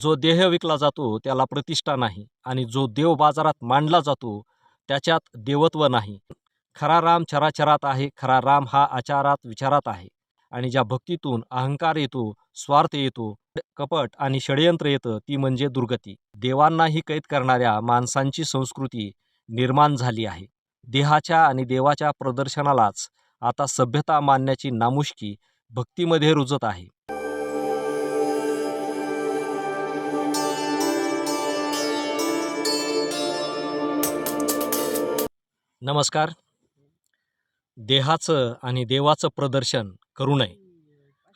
जो देह विकला जातो त्याला प्रतिष्ठा नाही आणि जो देव बाजारात मांडला जातो त्याच्यात देवत्व नाही. खरा राम चराचरात आहे खरा राम हा आचारात विचारात आहे आणि ज्या भक्तीतून अहंकार येतो स्वार्थ येतो कपट आणि षडयंत्र येतं ती म्हणजे दुर्गती. देवांनाही कैद करणाऱ्या माणसांची संस्कृती निर्माण झाली आहे. देहाच्या आणि देवाच्या प्रदर्शनालाच आता सभ्यता मानण्याची नामुष्की भक्तीमध्ये रुजत आहे. नमस्कार. देहाचं आणि देवाचं प्रदर्शन करू नये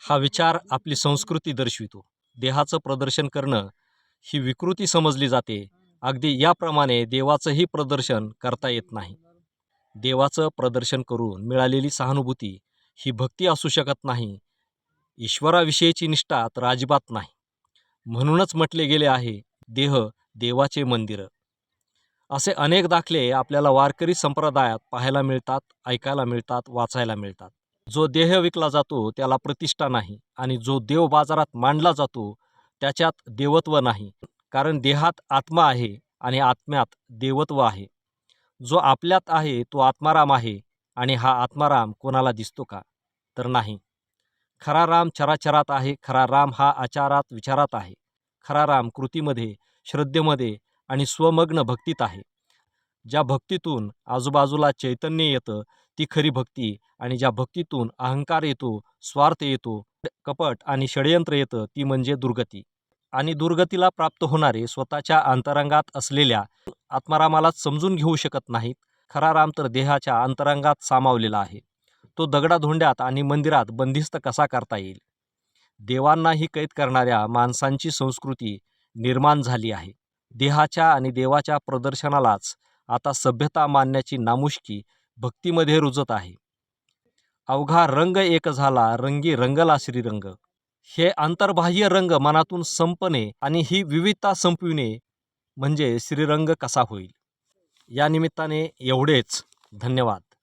हा विचार आपली संस्कृती दर्शवितो. देहाचं प्रदर्शन करणं ही विकृती समजली जाते. अगदी याप्रमाणे देवाचंही प्रदर्शन करता येत नाही. देवाचं प्रदर्शन करून मिळालेली सहानुभूती ही भक्ती असू शकत नाही. ईश्वराविषयीची निष्ठा तर अजिबात नाही. म्हणूनच म्हटले गेले आहे देह देवाचे मंदिरं. असे अनेक दाखले आपल्याला वारकरी संप्रदायात पाहायला मिळतात ऐकायला मिळतात वाचायला मिळतात. जो देह विकला जातो त्याला प्रतिष्ठा नाही आणि जो देव बाजारात मांडला जातो त्याच्यात देवत्व नाही. कारण देहात आत्मा आहे आणि आत्म्यात देवत्व आहे. जो आपल्यात आहे तो आत्माराम आहे आणि हा आत्माराम कोणाला दिसतो का? तर नाही. खरा राम चराचरात आहे खरा राम हा आचारात विचारात आहे. खरा राम कृतीमध्ये श्रद्धेमध्ये आणि स्वमग्न भक्तीत आहे. ज्या भक्तीतून आजूबाजूला चैतन्य येतं ती खरी भक्ती आणि ज्या भक्तीतून अहंकार येतो स्वार्थ येतो कपट आणि षडयंत्र येतं ती म्हणजे दुर्गती. आणि दुर्गतीला प्राप्त होणारे स्वतःच्या अंतरंगात असलेल्या आत्मारामालाच समजून घेऊ शकत नाहीत. खरा राम तर देहाच्या अंतरंगात सामावलेला आहे. तो दगडाधोंड्यात आणि मंदिरात बंदिस्त कसा करता येईल? देवांनाही कैद करणाऱ्या माणसांची संस्कृती निर्माण झाली आहे. देहाच्या आणि देवाच्या प्रदर्शनालाच आता सभ्यता मानण्याची नामुष्की भक्तीमध्ये रुजत आहे. अवघा रंग एक झाला रंगी रंगला श्रीरंग. हे अंतर्बाह्य रंग मनातून संपणे आणि ही विविधता संपविणे म्हणजे श्रीरंग कसा होईल? या निमित्ताने एवढेच. धन्यवाद.